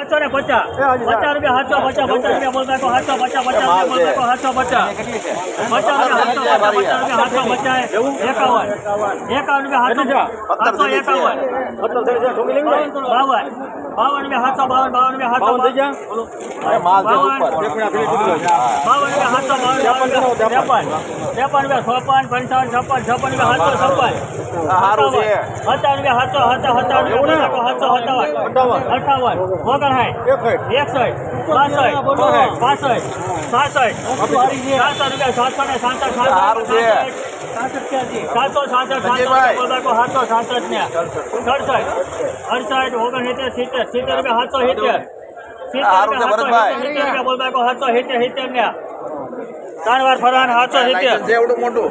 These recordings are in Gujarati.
સાતસો ને પચાસ પચાસ રૂપિયા સાતસો પચાસ પચાસ રૂપિયા બોલતા કહો સાતસો પચાસ પચાસ રૂપિયા બોલતા કહો સાતસો પચાસ. પચાસ રૂપિયા સાતસો પચાસ પચાસ રૂપિયા સાતસો પચાસ એકાવન. એકાવન રૂપિયા સાતસો સાતસો એકાવન. બાવન. બાવન રૂપિયા સાતસો બાવન બાવન. રૂપિયા સાતસો બાવન બાવન રૂપિયા સાતસો બાવન ત્રેપન. ત્રેપન. રૂપિયા છપ્પન પંચાવન છપ્પન છપ્પન. બે સાતસો છપ્પન છે. સત્તાવન રૂપિયા સાતસો સત્તાવન સત્તાવન સાતસો સત્તાવન. અઠાવન. ઓગણસાઠ એકસઠ. બાસઠ. પાસઠ સાસઠ. સાતસો રૂપિયા સાતસો ને સાત છે. સાતસો સાસઠ. સાતસો સાતસો સાસઠ ને. સડસઠ અડસઠ ઓગણસિત્તેર સિત્તેર સિત્તેર રૂપિયા સાતસો સિત્તેર. સિત્તેર રૂપિયા બોલતા સાતસો સિત્તેર સિત્તેર ને. ત્રણ વાર ફરવાનું સાતસો સિત્તેર. મોટું.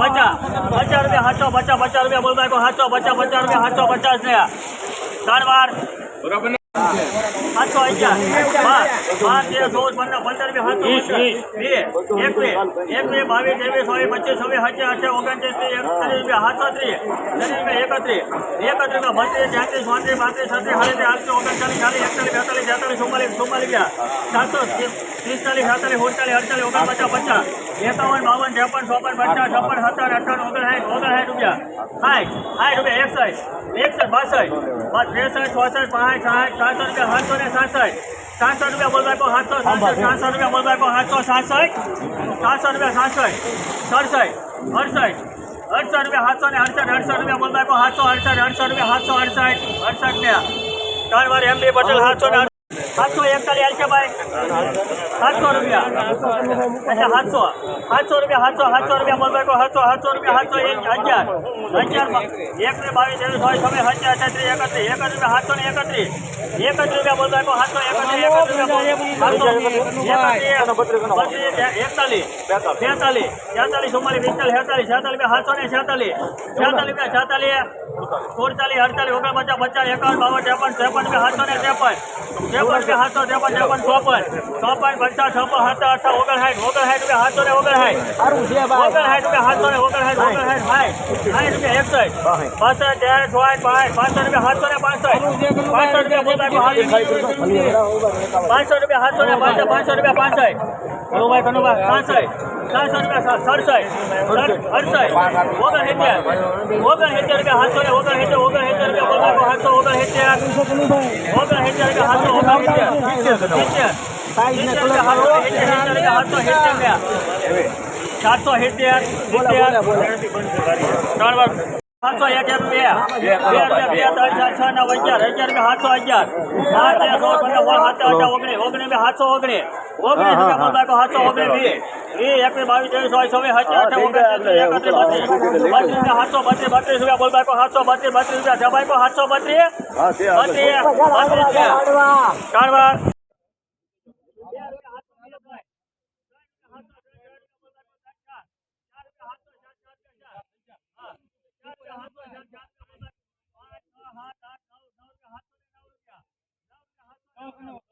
પચાસ પચાસ રૂપિયા સાતસો પચાસ પચાસ રૂપિયા પચાસ પચાસ રૂપિયા સાતસો અગિયાર બાર બાર તેર ચૌદ પંદર પંદર રૂપિયા સાતસો બે એકવીસ એકવીસ બાવીસ ત્રેવીસ ચોવીસ પચીસ છવ્વીસ સત્યાવીસ અઠ્યાવીસ ઓગણત્રીસ ત્રીસ એકત્રીસ ત્રીસ ત્રીસ આઠસો ઓગણચાલીસ ચાલીસ એકતાલીસ બેતાલીસ તેતાલીસ ચુમ્માલીસ ચુમ્માલીસ રૂપિયા સાતસો પિસ્તાલીસ સાતાલીસ ઓગણચાલીસ અડતાલીસ, ઓગણપચાસ, પચાસ. એકાવન બાવન ત્રેપન ચોપન પચાસ છપ્પન સત્તર અઠાવન ઓગણસાઠ ઓગણસાઠ રૂપિયા. સાઠ સાઠ રૂપિયા એકસઠ એકસઠ બાસઠ ત્રેસઠ ચોસઠ પાંચ સાઠ સાતસો રૂપિયા સાતસો ને સાતસઠ સાતસો રૂપિયા બોલવા કહો સાતસો સાતસઠ સાતસો રૂપિયા બોલવા કહો સાતસો સાતસઠ સાતસો રૂપિયા સાતસઠ સડસઠ અડસઠ અડસઠ રૂપિયા સાતસો ને અડસઠ અડસઠ રૂપિયા બોલવા કહો સાતસો અડસઠ અડસઠ રૂપિયા સાતસો અડસઠ અડસઠ ને ત્રણ વાર એમ બી પટેલ સાતસો ને સાતસો એકતાલીસ હાલશે ભાઈ. સાતસો રૂપિયા. અચ્છા, સાતસો. સાતસો રૂપિયા, સાતસો સાતસો રૂપિયા બોલવા કહો સાતસો સાતસો રૂપિયા, સાતસો, એક હજાર હજાર એક ને બાવીસ ત્રેવીસ ચોવીસ છવ્વીસ હજાર અઠત્રીસ એકત્રીસ એકત્રીસ રૂપિયા સાતસો ને એકત્રીસ. એકત્રીસ રૂપિયા બોલવા કહો સાતસો એકત્રીસ એકત્રીસ રૂપિયા એકતાલીસ એકતાલીસ બેતાલીસ તેતાલીસ ચુમ્માલીસ પિસ્તાલીસ છેતાલીસ છેતાલીસ રૂપિયા સાતસો ને છેતાલીસ છેતાલીસ રૂપિયા છેતાલીસ સુડતાલીસ અડતાલીસ ઓગણપચાસ પચાસ એકાવન બાવન ત્રેપન ત્રેપન રૂપિયા સાતસો ને ત્રેપન ત્રેપન રૂપિયા સાતસો ત્રેપન ત્રેપન ચોપન ચોપન પચાસ છપ્પન સત્તર અઠા ઓગણસાઠ ઓગણસાઠ રૂપિયા સાતસો ને ઓગણસાઠ ઓગણસાઠ રૂપિયા સાતસો ને ઓગણસાઠ ઓગણસાઠ સાઠ સાઠ રૂપિયા એકસઠ પાસઠ તેર ચોઠ પાંચ પાંચસો રૂપિયા સાતસો ને પાસઠ પાંચસો રૂપિયા બોલતા પાંચસો રૂપિયા સાતસો ને પાસઠ પાંચસો રૂપિયા પાસઠ કનુભાઈ કનુભાઈ સાસઠ સાતસો રૂપિયા સડસઠ. અડસઠ. ઓગણસિત્તેર ઓગણસિત્તેર રૂપિયા સાતસો ને ઓગણસિત્તેર ઓગણસિત્તર રૂપિયા બોલતા સાતસો ઓગણસિત્તેર ઓગણસિત્તેર રૂપિયા સાતસો ઓગણસિત્તેર સાતસો સિત્તેર. ત્રણ વાર. સાતસો એક એક બે. બે રૂપિયા બે ત્રણ છ નવ અગિયાર અગિયાર બે સાતસો અગિયાર. બાર તેર સો સાત અઢાર ઓગણીસ ઓગણીસ રૂપિયા સાતસો ઓગણીસ. ઓગણીસ સાતસો ઓગણીસ વીસ. વીસ એકવીસ બાવીસ ત્રેવીસ ચોવીસ છવ્વીસ સત્યાવીસ અઠાવીસ બત્રીસ. સાતસો બત્રીસ બત્રીસ રૂપિયા બોલતા સાતસો બત્રીસ બત્રીસ રૂપિયા જબાઈ સાતસો બત્રીસ. બત્રીસ બત્રીસ Oh, don't know.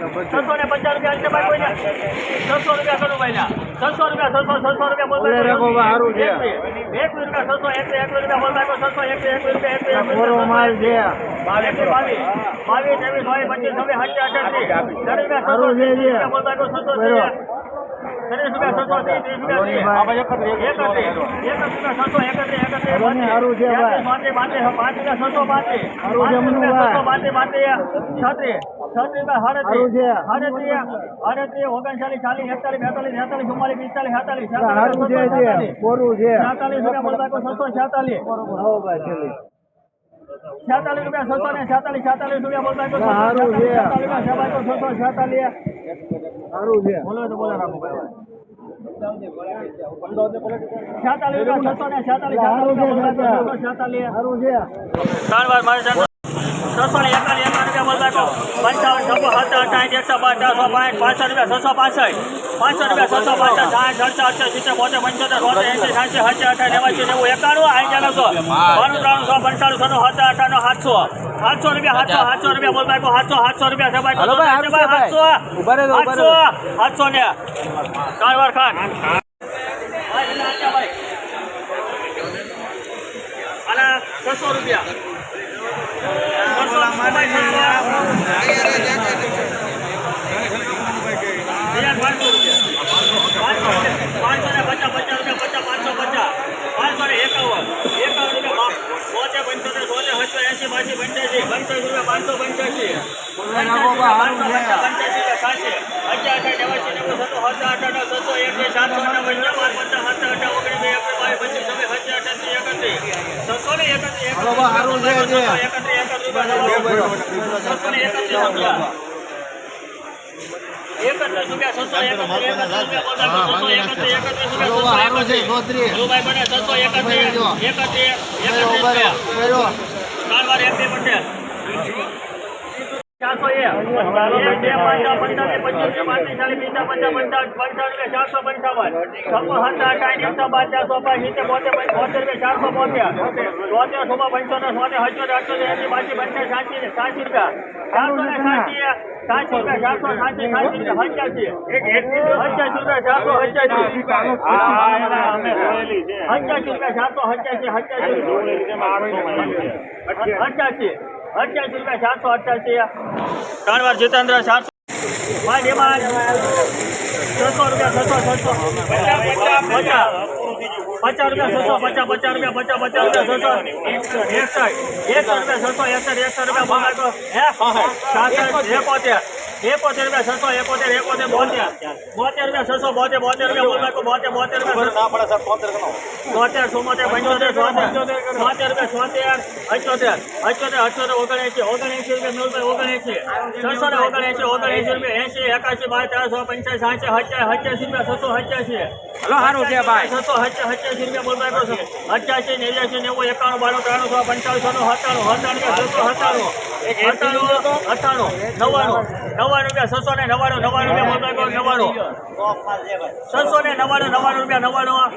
છસો ને પચાસ રૂપિયા છે ભાઈ કોઈને. છસો રૂપિયા કરું ભાઈ છસો રૂપિયા છસો છસો રૂપિયા બોલ ઓલે રે બાબા, હારું છે. એક રૂપિયા છસો એક એક રૂપિયા બોલ ભાઈ છસો એક એક રૂપિયા એક એક માલ છે. બાવીસ બાવીસ. બાવીસ ત્રેવીસ ચોવીસ પચીસ છવ્વીસ રૂપિયા છસો હારું છે, બોલ ભાઈ છસો છસો છસો છસો છસો સારું છેતાલીસ રૂપિયા છસો ને છેતાલીસ છેતાલીસ રૂપિયા બોલતા ભાઈ છે. છસો છેતાલીસ સારું છે. બોલો તો બોલા રાખો છેતાલીસ રૂપિયા છસો ને છેતાલીસ છેતાલીસ છેતાલીસ સારું છે. છસો ને એકાવન એકાવન રૂપિયા બોલ રાખો પંચાવન છપ્પન સત્તર અઠાવીસ એકસો બાર ચારસો પાંચ પાંચસો રૂપિયા છસો પાસઠ પાંચસો રૂપિયા છસો પાસઠ સાઠ અડસઠ અડસઠ સિત્તેર બોતેર પંચોતેર બોતેર એંસી સાતસી સાતસી અઠાવીસ નેવાસી નેવું એકાણું આઈ ચારસો બાણું ત્રાણું સો પંચાણું છનું સાતસો સાતસો રૂપિયા સાતસો સાતસો રૂપિયા બોલ રાખો રૂપિયા. સાતસો ને કારવાર ખાન અને છસો રૂપિયા પાંચસો ને પચાસ પચાસ પચાસ પાંચસો પચાસ પાંચસો ને એકાવન. બોતેર પંચોતેર બોતેર સત્તર એસી બાસી પંચ્યાસી પંચ્યાસી. રૂપિયા પાંચસો પંચ્યાસી હાલો બા, હારું છે, છે. હાલો બા, હારું છે ચોત્રીસ કર્યો ચારસો એક. બે પાંચ છ પંચાવન પાંત્રીસ ચાલીસ પચાસ પંચાવન પંચાવન ચારસો પંચાવન. છપ્પન સત્તર અઠાવીસ એકસો બાર ચારસો પાંચ સિત્તેર બોતેર બોતેર ચારસો બોતેર. બોતેર સોમાં પંચોતેર સોતેર અઠ્યોતેર અઠ્યોતેર એસી બાસી પંચાસ સાતસી સાતસી રૂપિયા. ચારસો ને સાતસી સાતસી રૂપિયા ચારસો સાતસી સાતસી રૂપિયા પંચ્યાસી. પંચ્યાસી રૂપિયા ચારસો પંચ્યાસી. પંચ્યાસી રૂપિયા ચારસો પંચ્યાસી પંચ્યાસી. અઠ્યાસી અઠ્યાસી રૂપિયા સાતસો અઠ્યાસી ત્રણ વાર જીતેન્દ્ર એમાં છસો રૂપિયા, છસો છસો. પચાસ. પચાસ રૂપિયા, છસો, પચાસ પચાસ રૂપિયા, પચાસ પચાસ રૂપિયા, છસો. એકસઠ એકસઠ રૂપિયા, છસો, એકસઠ એકસઠ રૂપિયા બોલાતો હે? સાસઠ, એકોતેર. એકોતેર રૂપિયા છસો એકોતેર એકોતેર બોતેર. બોતેર રૂપિયા છસો બોતેર બોતેર રૂપિયા બોતેર બોતેર રૂપિયા બોતેર ચુમ્મોતેર પંચોતેર છોતેર છોતેર રૂપિયા છોતેર અઠ્યોતેર અઠ્યોતેર અઠ્યોતેર ઓગણએંસી ઓગણએંસી રૂપિયા મેળભાઈ ઓગણએંસી છસો ને ઓગણએંસી ઓગણએંસી રૂપિયા એંસી એકાસી બાર ત્રણસો પંચ્યાસી સાતસી હત્યા સત્યાસી રૂપિયા છસો સત્યાસી. હલો સારું છે ભાઈ. છસો સત્યાસી રૂપિયા છો. અઠ્યાસી નેવ્યાસી નેવું એકાણું બાણું ત્રાણું સો પંચાવનનું સત્તાણું સત્તાણું છસો સત્તાણું. અઠ્ઠાણું અઠ્ઠાણું નવ્વાણું છસો ને નવ્વાણું નવ્વાણું રૂપિયા નવ્વાણું છસો ને નવ્વાણું નવ્વાણું રૂપિયા નવ્વાણું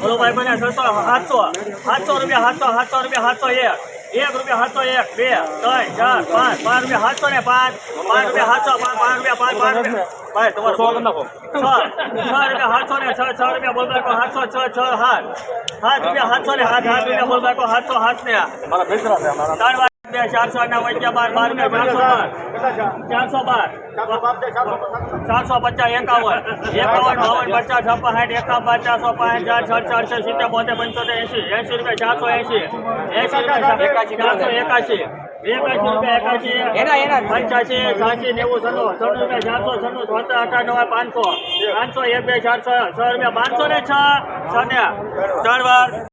બોલો ભાઈ બને છસો સાતસો સાતસો રૂપિયા સાતસો સાતસો રૂપિયા સાતસો એક એક રૂપિયા સાતસો એક બે ત્રણ ચાર પાંચ પાંચ રૂપિયા સાતસો ને પાંચ પાંચ રૂપિયા સાતસો પાંચ પાંચ રૂપિયા પાંચ પાંચ રૂપિયા. ભાઈ તમારો છ છ રૂપિયા સાતસો ને છ છ રૂપિયા બોલ નાખો સાતસો છ છ સાત સાત રૂપિયા સાતસો ને સાત સાત રૂપિયા બોલ નાખો સાતસો સાત ને ત્રણ વાર બે ચારસો ના વચ્ચે બાર બાર ને ચારસો બાર. ચારસો બાર. ચારસો પચાસ. એકાવન. એકાવન બાવન પચાસ છપ્પન સાઠ એકાવન બાર પાંચ ચાર છ ચાર છ સિત્તેર બોતેર પંચોતેર એસી એસી રૂપિયા ચારસો એસી એસી રૂપિયા ચારસો એકાશી એકાશી. રૂપિયા એકાશી. પંચ્યાસી સાસી નેવું સન્નું સન્નું રૂપિયા ચારસો સન્નું છોતેર અઠાણું પાંચસો. પાંચસો એક બે ચારસો છ રૂપિયા પાંચસો ને છ. છ ને. ચાર વાર.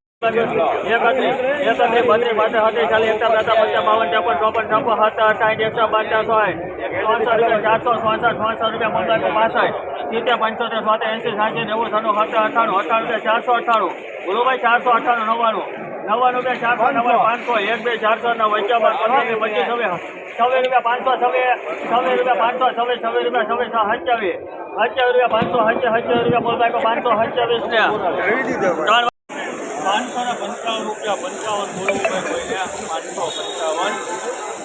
સત્તર પંચોતેર સોતેર એંસી સાતસી નેવું સન્નું સત્તર અઠાણું અઠાણું રૂપિયા ચારસો અઠાણું બોલો ભાઈ ચારસો અઠાણું નવ્વાણું નવ્વાણું રૂપિયા ચારસો નવ્વાણું પાંચસો એક બે ચારસો નવ પંચાવન પંદર પચીસ છવ્વીસ છવ્વીસ રૂપિયા પાંચસો છવ્વીસ છવ્વીસ રૂપિયા પાંચસો છવ્વીસ છવ્વીસ રૂપિયા છવ્વીસ સત્યાવીસ સત્યાવીસ રૂપિયા પાંચસો સત્યાવીસ રૂપિયા બોલ પાંચસો સત્યાવીસ ને પાંચસો ને પંચાવન રૂપિયા પંચાવન બોલવું ભાઈ ગયા પાંચસો પંચાવન.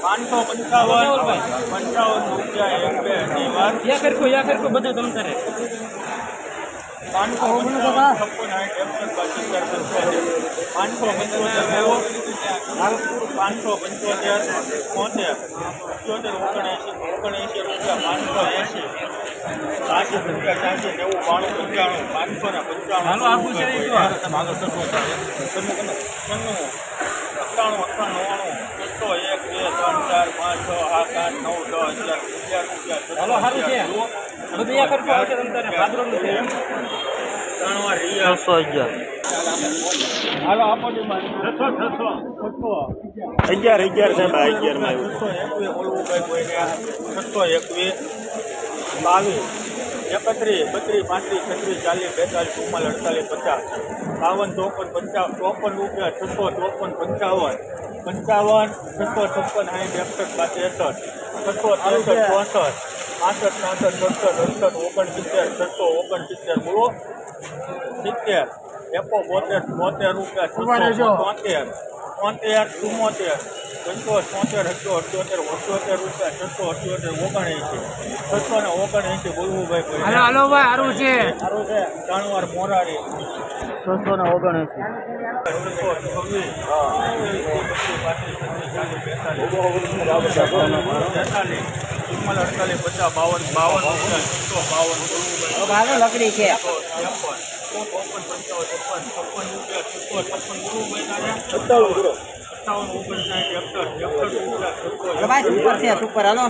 પાંચસો પંચાવન પંચાવન રૂપિયા એક બે અઢી વાર. યા કરકો યા કરકો બધું તમ તારે પાંચસો છપ્પન સાઠ એકસઠ બાસી પાંચસો પંચોતેર નેવું પાંચસો પંચોતેર પંચોતેર ઓગણએંસી ઓગણએંસી રૂપિયા પાંચસો એંસી સાસી રૂપિયા સાસી નેવું બાણું પંચાણું પાંચસો ને પંચાણું હાલો, છે એ આગળ સરખો નવ્વાણું છસો એક બે ત્રણ ચાર પાંચ છ સાત આઠ નવ દસ અગિયાર અગિયાર છસો તમ અગિયાર અગિયાર અગિયાર છસો એકવીસ. બાવીસ એકત્રીસ બત્રીસ પાંત્રીસ છત્રીસ ચાલીસ બેતાલીસ ચુમ્માલ અડતાલીસ પચાસ બાવન ચોપન પંચાવન ચોપન રૂપિયા છસો ચોપન પંચાવન પંચાવન છસો છપ્પન સાહીઠ એકસઠ બાસી એકસઠ છસો ત્રેસઠ ચોસઠ પાસઠ સાસઠ સડસઠ અડસઠ ઓગણસિત્તેર છસો ઓગણસિત્તેર બોલો. સિત્તેર એકો બોતેર બોતેર રૂપિયા છસો તોતેર તોતેર ચુમ્મોતેર છસો છોતેર અઠ્યો અઠ્યોતેર અઠ્યોતેર રૂપિયા છસો અઠ્યોતેર ઓગણએંસી છસો ને ઓગણએંસી બોલવું ભાઈ હાલો હાલો ભાઈ સારું છે સારું છે જાણવાર મોરારી છસો ને ઓગણએંસી છે છપ્પન છપ્પન ચુમ્માલીસ છપ્પન છપ્પન રૂપિયા છસો બાવન બોલવું ભાઈ હાલો લકડી છે ભાઈ સુપર છે સુપર હાલો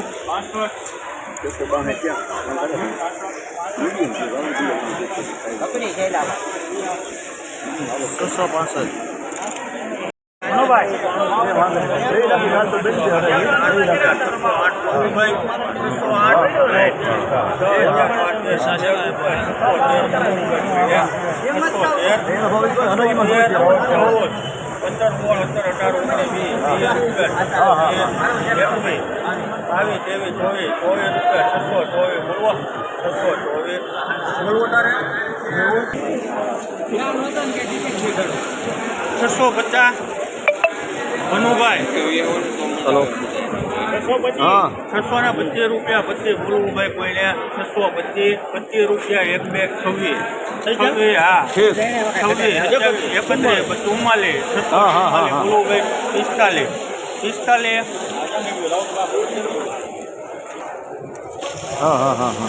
છસો પાસઠ પંદર સોળ સત્તર અઢાર ઓગણીસ વીસ બાવીસ ત્રેવીસ ચોવીસ ચોવીસ રૂપિયા છસો ચોવીસ બોલવો. છસો ચોવીસ. બોલવો તારે? છસો પચાસ. મનુભાઈ હલો. છસો હા. છસો ને પચીસ રૂપિયા પચીસ ગુરુભાઈ ભાઈ કોઈને. છસો પચીસ પચીસ રૂપિયા એક બે છવ્વીસ. છવ્વીસ હા. છવ્વીસ એકત્રીસ ચુમ્માલીસ હા. પિસ્તાલીસ. પિસ્તાલીસ. હા હા હા હા.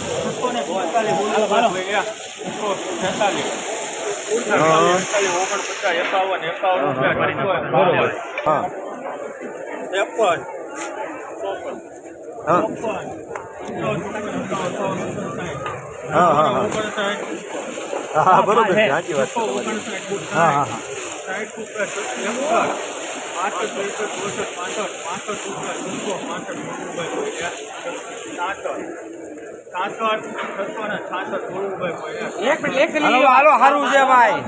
હા. હા હા હા. હા હા હા હા બરોબર છે સાચી વાત છે તમારી. હા હા હા એક મિનિટ એક હાલો હાલો સારું છે ભાઈ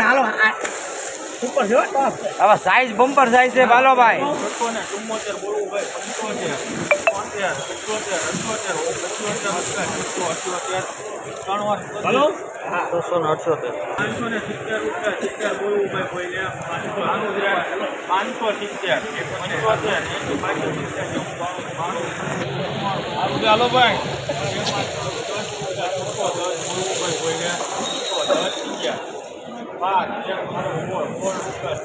હાલો સુપર છે હવે સાઈઝ બમ્પર સાઈઝ છે ભાલો ભાઈ છસો ને ચુમ્મોતેર બોલવું ભાઈ પંચોતેર તોતેર પંચોતેર અઠ્યોતેર પંચોતેર છસો અઠ્યોતેર. ત્રણ હાલો? છસો ને અઠ્યોતેર. પાંચસો ને સિત્તેર રૂપિયા સિત્તેર બોલવું ભાઈ કોઈને પાંચસો પાંચસો સિત્તેર. પંચોતેર એંસી બાસી સિત્તેર સારું ચાલો ભાઈ. છસો દસ બોલવું ભાઈ કોઈને દસ અગિયાર. પાંચ એક મારો સોળ સોળ રૂપિયા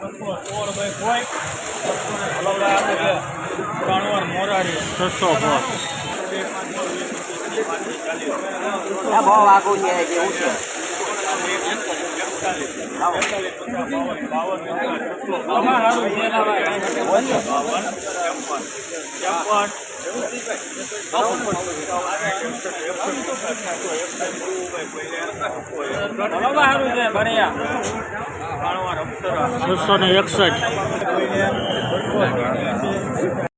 છસો સોળ બોલવું ભાઈ કોઈ છસો ને ભલા આપે છે ત્રણ વાર મોરારી ચાલીસ આ બહુ આગું છે કેવું છે છે ભણ્યા છસો ને એકસઠ.